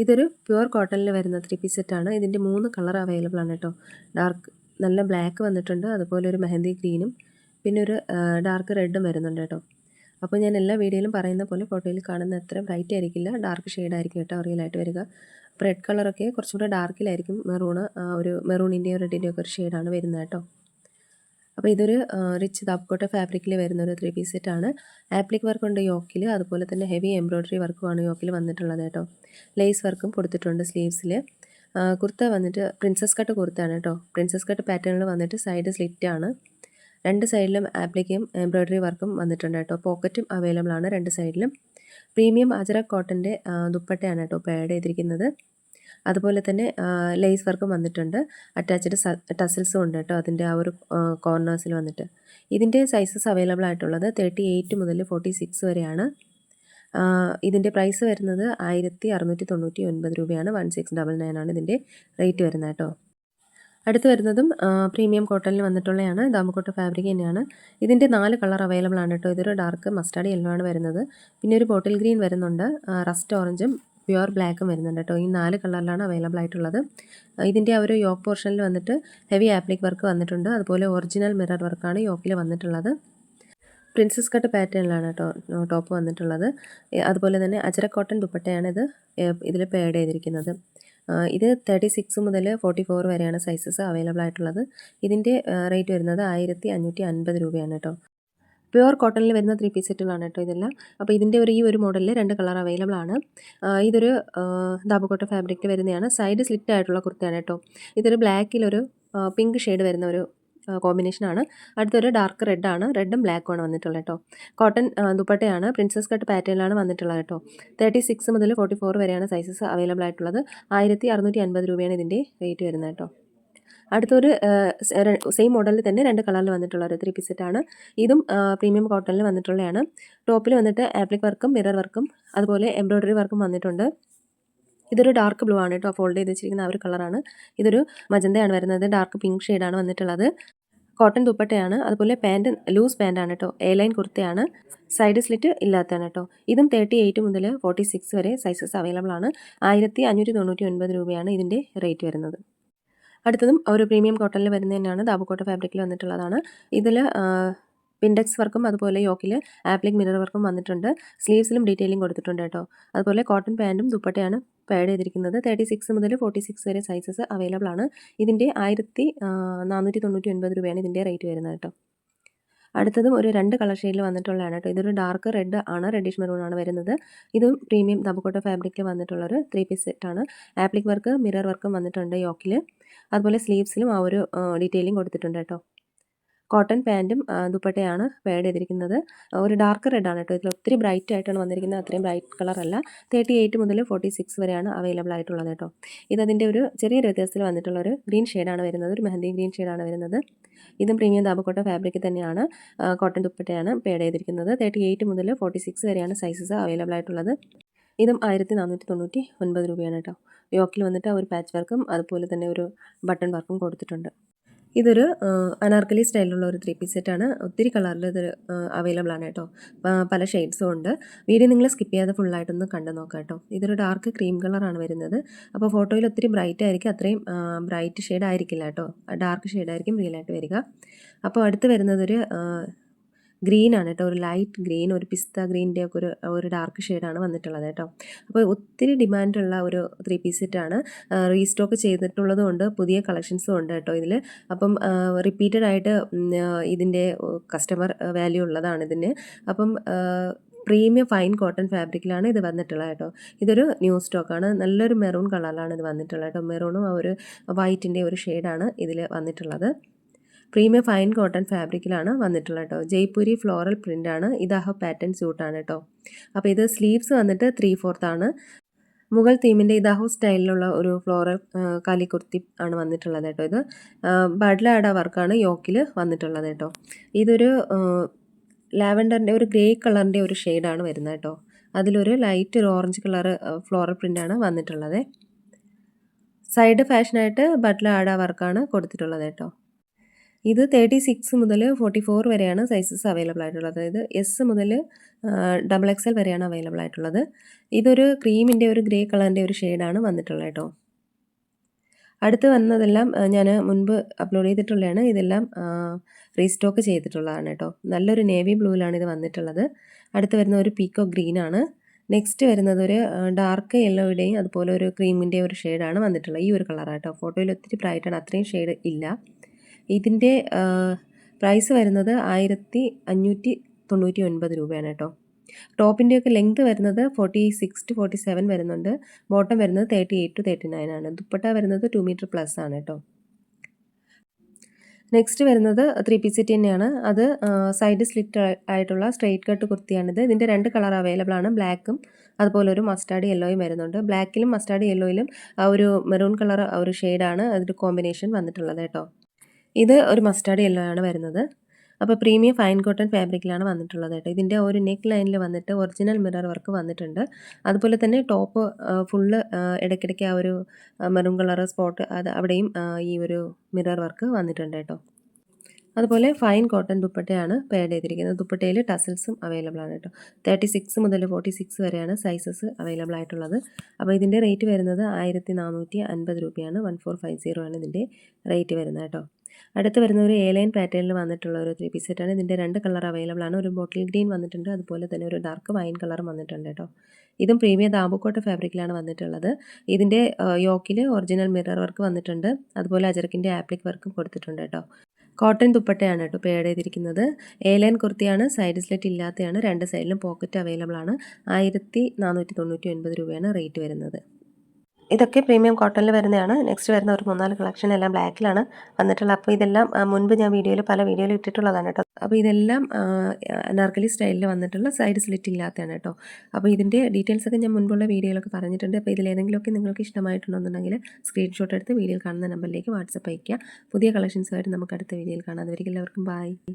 ഇതൊരു പ്യുവർ കോട്ടണിൽ വരുന്ന ത്രീ പീസ് സെറ്റാണ് ഇതിന്റെ മൂന്ന് കളർ അവൈലബിൾ ആണ് കേട്ടോ. ഡാർക്ക് നല്ല ബ്ലാക്ക് വന്നിട്ടുണ്ട്. അതുപോലെ ഒരു മെഹന്തി ഗ്രീനും പിന്നെ ഒരു ഡാർക്ക് റെഡും വരുന്നുണ്ട് കേട്ടോ. അപ്പോൾ ഞാൻ എല്ലാ വീഡിയോയിലും പറയുന്ന പോലെ ഫോട്ടോയിൽ കാണുന്ന അത്ര ബ്രൈറ്റ് ആയിരിക്കില്ല. ഡാർക്ക് ഷെയ്ഡ് ആയിരിക്കും കേട്ടോ റിയലായിട്ട് വരിക. റെഡ് കളറൊക്കെ കുറച്ചും കൂടെ ഡാർക്കിലായിരിക്കും മെറൂണ് ഒരു മെറൂണിന്റെയോ റെഡിന്റെയോ ഒക്കെ ഒരു ഷെയ്ഡാണ് വരുന്നത് കേട്ടോ. അപ്പോൾ ഇതൊരു റിച്ച് ദാപ്കോട്ട ഫാബ്രിക്കിൽ വരുന്ന ഒരു ത്രീ പീസ് സെറ്റാണ് ആപ്ലിക് വർക്ക് ഉണ്ട് യോക്കിൽ അതുപോലെ തന്നെ ഹെവി എംബ്രോയ്ഡറി വർക്കുമാണ് യോക്കിൽ വന്നിട്ടുള്ളത് കേട്ടോ. ലേസ് വർക്കും കൊടുത്തിട്ടുണ്ട് സ്ലീവ്സിൽ കുർത്ത വന്നിട്ട് പ്രിൻസസ് കട്ട് കുർത്തയാണ് കേട്ടോ. പ്രിൻസസ് കട്ട് പാറ്റേണിൽ വന്നിട്ട് സൈഡ് സ്ലിറ്റ് ആണ്. രണ്ട് സൈഡിലും ആപ്ലിക്കും എംബ്രോയ്ഡറി വർക്കും വന്നിട്ടുണ്ട് കേട്ടോ. പോക്കറ്റും അവൈലബിൾ ആണ് രണ്ട് സൈഡിലും പ്രീമിയം അജറ കോട്ടന്റെ ദുപ്പട്ടയാണ് കേട്ടോ പേഡ് ചെയ്തിരിക്കുന്നത്. അതുപോലെ തന്നെ ലേസ് വർക്കും വന്നിട്ടുണ്ട്. അറ്റാച്ച്ഡ് ടസിൽസും ഉണ്ട് കേട്ടോ അതിന്റെ ആ ഒരു കോർണേഴ്സിൽ വന്നിട്ട്. ഇതിന്റെ സൈസസ് അവൈലബിൾ ആയിട്ടുള്ളത് തേർട്ടി എയ്റ്റ് മുതൽ ഫോർട്ടി സിക്സ് വരെയാണ് ഇതിന്റെ പ്രൈസ് വരുന്നത് ആയിരത്തി അറുന്നൂറ്റി തൊണ്ണൂറ്റി ഒൻപത് രൂപയാണ്. വൺ സിക്സ് ഡബിൾ നയൻ ആണ് ഇതിന്റെ റേറ്റ് വരുന്നത് കേട്ടോ. അടുത്ത് വരുന്നതും പ്രീമിയം കോട്ടണിൽ വന്നിട്ടുള്ളതാണ് ദാമക്കോട്ട ഫാബ്രിക് തന്നെയാണ്. ഇതിന്റെ നാല് കളർ അവൈലബിൾ ആണ് കേട്ടോ. ഇതൊരു ഡാർക്ക് മസ്റ്റാർഡ് യെല്ലോ ആണ് വരുന്നത്. പിന്നെ ഒരു ബോട്ടിൽ ഗ്രീൻ വരുന്നുണ്ട്. റസ്റ്റ് ഓറഞ്ചും പ്യുവർ ബ്ലാക്കും വരുന്നുണ്ട് കേട്ടോ. ഈ നാല് കളറിലാണ് അവൈലബിൾ ആയിട്ടുള്ളത്. ഇതിന്റെ ആ ഒരു യോക്ക് പോർഷനിൽ വന്നിട്ട് ഹെവി ആപ്ലിക് വർക്ക് വന്നിട്ടുണ്ട്. അതുപോലെ ഒറിജിനൽ മിറർ വർക്കാണ് യോക്കിൽ വന്നിട്ടുള്ളത്. പ്രിൻസസ് കട്ട് പാറ്റേണിലാണ് കേട്ടോ ടോപ്പ് വന്നിട്ടുള്ളത്. അതുപോലെ തന്നെ അജര കോട്ടൺ ദുപ്പട്ടയാണ് ഇത് ഇതിൽ പേഡ് ചെയ്തിരിക്കുന്നത്. ഇത് തേർട്ടി സിക്സ് മുതൽ ഫോർട്ടി ഫോർ വരെയാണ് സൈസസ് അവൈലബിൾ ആയിട്ടുള്ളത്. ഇതിന്റെ റേറ്റ് വരുന്നത് ആയിരത്തി അഞ്ഞൂറ്റി അൻപത് രൂപയാണ് കേട്ടോ. പ്യുവർ കോട്ടണിൽ വരുന്ന ത്രീ പീസ് സെറ്റുകളാണ് കേട്ടോ ഇതെല്ലാം. അപ്പോൾ ഇതിന്റെ ഒരു ഈ ഒരു മോഡലിൽ രണ്ട് കളർ അവൈലബിൾ ആണ്. ഇതൊരു ദാബുകോട്ട ഫാബ്രിക്കിൽ വരുന്നതാണ്. സൈഡ് സ്ലിറ്റ് ആയിട്ടുള്ള കുർത്തയാണ് കേട്ടോ. ഇതൊരു ബ്ലാക്കിലൊരു പിങ്ക് ഷെയ്ഡ് വരുന്ന ഒരു കോമ്പിനേഷനാണ് അടുത്തൊരു ഡാർക്ക് റെഡാണ് റെഡും ബ്ലാക്കും ആണ് വന്നിട്ടുള്ളത് കേട്ടോ. കോട്ടൺ ദുപ്പട്ടയാണ്. പ്രിൻസസ് കട്ട് പാറ്റേണിലാണ് വന്നിട്ടുള്ളത് കേട്ടോ. തേർട്ടി സിക്സ് മുതൽ ഫോർട്ടി ഫോർ വരെയാണ് സൈസസ് അവൈലബിൾ ആയിട്ടുള്ളത്. ആയിരത്തി അറുന്നൂറ്റി അൻപത് രൂപയാണ് ഇതിന്റെ റേറ്റ് വരുന്നത് കേട്ടോ. അടുത്തൊരു സെയിം മോഡലിൽ തന്നെ രണ്ട് കളറിൽ വന്നിട്ടുള്ള ഒരു ത്രീ പീസ് സെറ്റാണ്. ഇതും പ്രീമിയം കോട്ടണിൽ വന്നിട്ടുള്ളതാണ് ടോപ്പിൽ വന്നിട്ട് ആപ്ലിക് വർക്കും മിറർ വർക്കും അതുപോലെ എംബ്രോയ്ഡറി വർക്കും വന്നിട്ടുണ്ട്. ഇതൊരു ഡാർക്ക് ബ്ലൂ ആണ് കേട്ടോ ഫോൾഡ് ചെയ്ത് വെച്ചിരിക്കുന്ന ആ ഒരു കളറാണ്. ഇതൊരു മജന്തയാണ് വരുന്നത് ഡാർക്ക് പിങ്ക് ഷെയ്ഡാണ് വന്നിട്ടുള്ളത്. കോട്ടൺ ദുപ്പട്ടയാണ് അതുപോലെ പാന്റ് ലൂസ് പാന്റാണ് കേട്ടോ എ ലൈൻ കുർത്തയാണ്. സൈഡ് സ്ലിറ്റ് ഇല്ലാത്തതാണ് കേട്ടോ. ഇതും തേർട്ടി എയ്റ്റ് മുതൽ ഫോർട്ടി സിക്സ് വരെ സൈസസ് അവൈലബിൾ ആണ്. ആയിരത്തി അഞ്ഞൂറ്റി തൊണ്ണൂറ്റി ഒൻപത് രൂപയാണ് ഇതിന്റെ റേറ്റ് വരുന്നത്. അടുത്തതും ഒരു പ്രീമിയം കോട്ടണിൽ വരുന്ന തന്നെയാണ് ദാബുക്കോട്ട ഫാബ്രിക്കിൽ വന്നിട്ടുള്ളതാണ്. ഇതിൽ പിൻഡെക്സ് വർക്കും അതുപോലെ യോക്കിൽ ആപ്ലിക് മിറർ വർക്കും വന്നിട്ടുണ്ട്. സ്ലീവ്സിലും ഡീറ്റെയിലിംഗ് കൊടുത്തിട്ടുണ്ട് കേട്ടോ. അതുപോലെ കോട്ടൺ പാന്റും ദുപ്പട്ടയാണ് പാഡ് ചെയ്തിരിക്കുന്നത്. തേർട്ടി സിക്സ് മുതൽ ഫോർട്ടി സിക്സ് വരെ സൈസസ് അവൈലബിൾ ആണ്. ഇതിന്റെ ആയിരത്തി നാനൂറ്റി തൊണ്ണൂറ്റി ഒൻപത് രൂപയാണ് ഇതിന്റെ റേറ്റ് വരുന്നത് കേട്ടോ. അടുത്തതും ഒരു രണ്ട് കളർ ഷെയ്ഡിൽ വന്നിട്ടുള്ളതാണ് കേട്ടോ. ഇതൊരു ഡാർക്ക് റെഡ് ആണ് റെഡിഷ് മെറൂൺ ആണ് വരുന്നത്. ഇതും പ്രീമിയം ദബക്കോട്ട ഫാബ്രിക്കിൽ വന്നിട്ടുള്ളൊരു ത്രീ പീസ് സെറ്റ് ആണ്. ആപ്ലിക് വർക്ക് മിറർ വർക്കും വന്നിട്ടുണ്ട് യോക്കിൽ അതുപോലെ സ്ലീവ്സിലും ആ ഒരു ഡീറ്റെയിലിംഗ് കൊടുത്തിട്ടുണ്ട് കേട്ടോ. കോട്ടൺ പാന്റും ദുപ്പട്ടയാണ് പേഡ് ചെയ്തിരിക്കുന്നത്. ഒരു ഡാർക്ക് റെഡ് ആണ് കേട്ടോ. ഇതിൽ ഒത്തിരി ബ്രൈറ്റ് ആയിട്ടാണ് വന്നിരിക്കുന്നത്. അത്രയും ബ്രൈറ്റ് കളറല്ല തേർട്ടി എയ്റ്റ് മുതൽ ഫോർട്ടി സിക്സ് വരെയാണ് അവൈലബിൾ ആയിട്ടുള്ളത് കേട്ടോ. ഇതതിന്റെ ഒരു ചെറിയൊരു വ്യത്യാസത്തിൽ വന്നിട്ടുള്ള ഒരു ഗ്രീൻ ഷെയ്ഡാണ് വരുന്നത്. ഒരു മെഹന്തി ഗ്രീൻ ഷെയ്ഡാണ് വരുന്നത്. ഇതും പ്രീമിയം ദാബക്കോട്ട ഫാബ്രിക് തന്നെയാണ് കോട്ടൺ ദുപ്പട്ടയാണ് പേഡ് ചെയ്തിരിക്കുന്നത്. തേർട്ടി എയ്റ്റ് മുതൽ ഫോർട്ടി സിക്സ് വരെയാണ് സൈസസ് അവൈലബിൾ ആയിട്ടുള്ളത്. ഇതും ആയിരത്തി നാനൂറ്റി തൊണ്ണൂറ്റി ഒൻപത് രൂപയാണ് കേട്ടോ. യോക്കിൽ വന്നിട്ട് ഒരു പാച്ച് വർക്കും അതുപോലെ തന്നെ ഒരു ബട്ടൺ വർക്കും കൊടുത്തിട്ടുണ്ട്. ഇതൊരു അനാർക്കലി സ്റ്റൈലിലുള്ള ഒരു ത്രീ പീസ് സെറ്റാണ് ഒത്തിരി കളറിൽ ഇത് അവൈലബിൾ ആണ് കേട്ടോ. പല ഷെയ്ഡ്സും ഉണ്ട്. വീഡിയോ നിങ്ങൾ സ്കിപ്പ് ചെയ്യാതെ ഫുള്ളായിട്ടൊന്ന് കണ്ടു നോക്കാം കേട്ടോ. ഇതൊരു ഡാർക്ക് ക്രീം കളറാണ് വരുന്നത്. അപ്പോൾ ഫോട്ടോയിൽ ഒത്തിരി ബ്രൈറ്റ് ആയിരിക്കും. അത്രയും ബ്രൈറ്റ് ഷെയ്ഡ് ആയിരിക്കില്ല കേട്ടോ. ഡാർക്ക് ഷെയ്ഡായിരിക്കും റിയലായിട്ട് വരിക. അപ്പോൾ അടുത്ത് വരുന്നതൊരു ഗ്രീൻ ആണ് കേട്ടോ. ഒരു ലൈറ്റ് ഗ്രീൻ ഒരു പിസ്ത ഗ്രീന്റെ ഒക്കെ ഒരു ഒരു ഡാർക്ക് ഷെയ്ഡാണ് വന്നിട്ടുള്ളത് കേട്ടോ. അപ്പോൾ ഒത്തിരി ഡിമാൻഡുള്ള ഒരു ത്രീ പീസ് സെറ്റാണ് റീസ്റ്റോക്ക് ചെയ്തിട്ടുള്ളത് കൊണ്ട് പുതിയ കളക്ഷൻസും ഉണ്ട് കേട്ടോ ഇതിൽ അപ്പം റിപ്പീറ്റഡ് ആയിട്ട് ഇതിന്റെ കസ്റ്റമർ വാല്യൂ ഉള്ളതാണ് ഇതിന്. അപ്പം പ്രീമിയം ഫൈൻ കോട്ടൺ ഫാബ്രിക്കിലാണ് ഇത് വന്നിട്ടുള്ളത് കേട്ടോ. ഇതൊരു ന്യൂ സ്റ്റോക്കാണ് നല്ലൊരു മെറൂൺ കളറിലാണ് ഇത് വന്നിട്ടുള്ളത് കേട്ടോ. മെറൂണും ആ ഒരു വൈറ്റിന്റെ ഒരു ഷെയ്ഡാണ് ഇതിൽ വന്നിട്ടുള്ളത്. പ്രീമിയം ഫൈൻ കോട്ടൺ ഫാബ്രിക്കിലാണ് വന്നിട്ടുള്ളത് കേട്ടോ ജയ്പൂരി ഫ്ലോറൽ പ്രിന്റാണ് ഇതാഹ പാറ്റേൺ സ്യൂട്ടാണ് കേട്ടോ അപ്പോൾ ഇത് സ്ലീവ്സ് വന്നിട്ട് ത്രീ ആണ്. മുഗൾ തീമിന്റെ ഇതാഹോ സ്റ്റൈലിലുള്ള ഒരു ഫ്ലോറൽ കാലി കുർത്തി ആണ് വന്നിട്ടുള്ളത് കേട്ടോ ഇത്. ബഡ്ലാഡ വർക്കാണ് യോക്കിൽ വന്നിട്ടുള്ളത് കേട്ടോ ഇതൊരു ലാവൻഡറിന്റെ ഒരു ഗ്രേ കളറിന്റെ ഒരു ഷെയ്ഡാണ് വരുന്നത് കേട്ടോ അതിലൊരു ലൈറ്റ് ഒരു ഓറഞ്ച് കളർ ഫ്ലോറൽ പ്രിന്റാണ് വന്നിട്ടുള്ളത്. സൈഡ് ഫാഷനായിട്ട് ബട്ട്ല ആടാ വർക്കാണ് കൊടുത്തിട്ടുള്ളത് കേട്ടോ ഇത് തേർട്ടി സിക്സ് മുതൽ ഫോർട്ടി ഫോർ വരെയാണ് സൈസസ് അവൈലബിൾ ആയിട്ടുള്ളത്. അതായത് എസ് മുതൽ ഡബിൾ എക്സ് എൽ വരെയാണ് അവൈലബിൾ ആയിട്ടുള്ളത്. ഇതൊരു ക്രീമിന്റെ ഒരു ഗ്രേ കളറിന്റെ ഒരു ഷെയ്ഡാണ് വന്നിട്ടുള്ളത് കേട്ടോ. അടുത്ത് വന്നതെല്ലാം ഞാൻ മുൻപ് അപ്ലോഡ് ചെയ്തിട്ടുള്ളതാണ്. ഇതെല്ലാം റീസ്റ്റോക്ക് ചെയ്തിട്ടുള്ളതാണ് കേട്ടോ. നല്ലൊരു നേവി ബ്ലൂവിലാണ് ഇത് വന്നിട്ടുള്ളത്. അടുത്ത് വരുന്ന ഒരു പീക്കോ ഗ്രീനാണ് നെക്സ്റ്റ് വരുന്നത് ഒരു ഡാർക്ക് യെല്ലോയുടെയും അതുപോലെ ഒരു ക്രീമിന്റെ ഒരു ഷെയ്ഡാണ് വന്നിട്ടുള്ളത്. ഈ ഒരു കളറാണ് കേട്ടോ. ഫോട്ടോയിൽ ഒത്തിരി ബ്രൈറ്റാണ് അത്രയും ഷെയ്ഡ് ഇല്ല. ഇതിന്റെ പ്രൈസ് വരുന്നത് ആയിരത്തി അഞ്ഞൂറ്റി തൊണ്ണൂറ്റി ഒൻപത് രൂപയാണ് കേട്ടോ. ടോപ്പിന്റെയൊക്കെ ലെങ്ത് വരുന്നത് forty six to forty seven വരുന്നുണ്ട്. ബോട്ടം വരുന്നത് thirty eight to thirty nine ആണ്. ദുപ്പട്ട വരുന്നത് ടു മീറ്റർ പ്ലസ് ആണ് കേട്ടോ. നെക്സ്റ്റ് വരുന്നത് ത്രീ പീസ് സെറ്റ് തന്നെയാണ്. അത് സൈഡ് സ്ലിറ്റ് ആയിട്ടുള്ള സ്ട്രെയിറ്റ് കട്ട് കുർത്തിയാണിത്. ഇതിന്റെ രണ്ട് കളർ അവൈലബിൾ ആണ്. ബ്ലാക്കും അതുപോലെ ഒരു മസ്റ്റാർഡ് യെല്ലോയും വരുന്നുണ്ട്. ബ്ലാക്കിലും മസ്റ്റാർഡ് യെല്ലോയിലും ഒരു മെറൂൺ കളർ ഒരു ഷെയ്ഡാണ് അതിന്റെ കോമ്പിനേഷൻ വന്നിട്ടുള്ളത് കേട്ടോ. ഇത് ഒരു മസ്റ്റാർഡ് യെല്ലോ ആണ് വരുന്നത്. അപ്പോൾ പ്രീമിയം ഫൈൻ കോട്ടൺ ഫാബ്രിക്കിലാണ് വന്നിട്ടുള്ളത് കേട്ടോ. ഇതിന്റെ ഒരു നെക്ക് ലൈനിൽ വന്നിട്ട് ഒറിജിനൽ മിറർ വർക്ക് വന്നിട്ടുണ്ട്. അതുപോലെ തന്നെ ടോപ്പ് ഫുള്ള് ഇടയ്ക്കിടയ്ക്ക് ആ ഒരു മെറൂൺ കളർ സ്പോട്ട് അത് അവിടെയും ഈ ഒരു മിറർ വർക്ക് വന്നിട്ടുണ്ട് കേട്ടോ. അതുപോലെ ഫൈൻ കോട്ടൺ ദുപ്പട്ടയാണ് പേഡ് ചെയ്തിരിക്കുന്നത്. ദുപ്പട്ടയിൽ ടസൽസും അവൈലബിൾ ആണ് കേട്ടോ. തേർട്ടി സിക്സ് മുതൽ ഫോർട്ടി സിക്സ് വരെയാണ് സൈസസ് അവൈലബിൾ ആയിട്ടുള്ളത്. അപ്പോൾ ഇതിന്റെ റേറ്റ് വരുന്നത് ആയിരത്തി നാനൂറ്റി അൻപത് രൂപയാണ്. വൺ ഫോർ ഫൈവ് സീറോ ആണ് ഇതിന്റെ റേറ്റ് വരുന്നത് കേട്ടോ. അടുത്ത് വരുന്ന ഒരു എ ലൈൻ പാറ്റേണിൽ വന്നിട്ടുള്ള ഒരു ത്രീ പീസ് സെറ്റാണ് ഇതിന്റെ രണ്ട് കളർ അവൈലബിൾ ആണ്. ഒരു ബോട്ടിൽ ഗ്രീൻ വന്നിട്ടുണ്ട്. അതുപോലെ തന്നെ ഒരു ഡാർക്ക് വൈൻ കളറും വന്നിട്ടുണ്ട് കേട്ടോ ഇതും പ്രീമിയം ദാബുക്കോട്ട് ഫാബ്രിക്കിലാണ് വന്നിട്ടുള്ളത്. ഇതിന്റെ യോക്കിൽ ഒറിജിനൽ മിറർ വർക്ക് വന്നിട്ടുണ്ട്. അതുപോലെ അജറക്കിന്റെ ആപ്ലിക് വർക്കും കൊടുത്തിട്ടുണ്ട് കേട്ടോ കോട്ടൺ ദുപ്പട്ടയാണ് കേട്ടോ പേഡ് ചെയ്തിരിക്കുന്നത്. എ ലൈൻ കുർത്തിയാണ്. സൈഡ് സ്ലെറ്റ് ഇല്ലാത്തതാണ് രണ്ട് സൈഡിലും പോക്കറ്റ് അവൈലബിൾ ആണ്. ആയിരത്തി നാനൂറ്റി തൊണ്ണൂറ്റി ഒൻപത് രൂപയാണ് റേറ്റ് വരുന്നത്. ഇതൊക്കെ പ്രീമിയം കോട്ടണിൽ വരുന്നതാണ്. നെക്സ്റ്റ് വരുന്ന ഒരു മൂന്നാൽ കളക്ഷൻ എല്ലാം ബ്ലാക്കിലാണ് വന്നിട്ടുള്ളത്. അപ്പോൾ ഇതെല്ലാം മുൻപ് ഞാൻ വീഡിയോയിൽ പല വീഡിയോയിൽ ഇട്ടിട്ടുള്ളതാണ് കേട്ടോ. അപ്പോൾ ഇതെല്ലാം അനാർക്കലി സ്റ്റൈലിൽ വന്നിട്ടുള്ള സൈഡ് സ്ലിറ്റ് ഇല്ലാത്തതാണ് കേട്ടോ. അപ്പോൾ ഇതിന്റെ ഡീറ്റെയിൽസ് ഒക്കെ ഞാൻ മുൻപുള്ള വീഡിയോയിലൊക്കെ പറഞ്ഞിട്ടുണ്ട്. അപ്പോൾ ഇതിലേതെങ്കിലുമൊക്കെ നിങ്ങൾക്ക് ഇഷ്ടമായിട്ടുണ്ടെന്നുണ്ടെങ്കിൽ സ്ക്രീൻഷോട്ട് എടുത്ത് വീഡിയോയിൽ കാണുന്ന നമ്പറിലേക്ക് വാട്സപ്പ് അയയ്ക്കുക. പുതിയ കളക്ഷൻസുമായിട്ട് നമുക്ക് അടുത്ത വീഡിയോയിൽ കാണാം. അതുവരെ എല്ലാവർക്കും ബൈ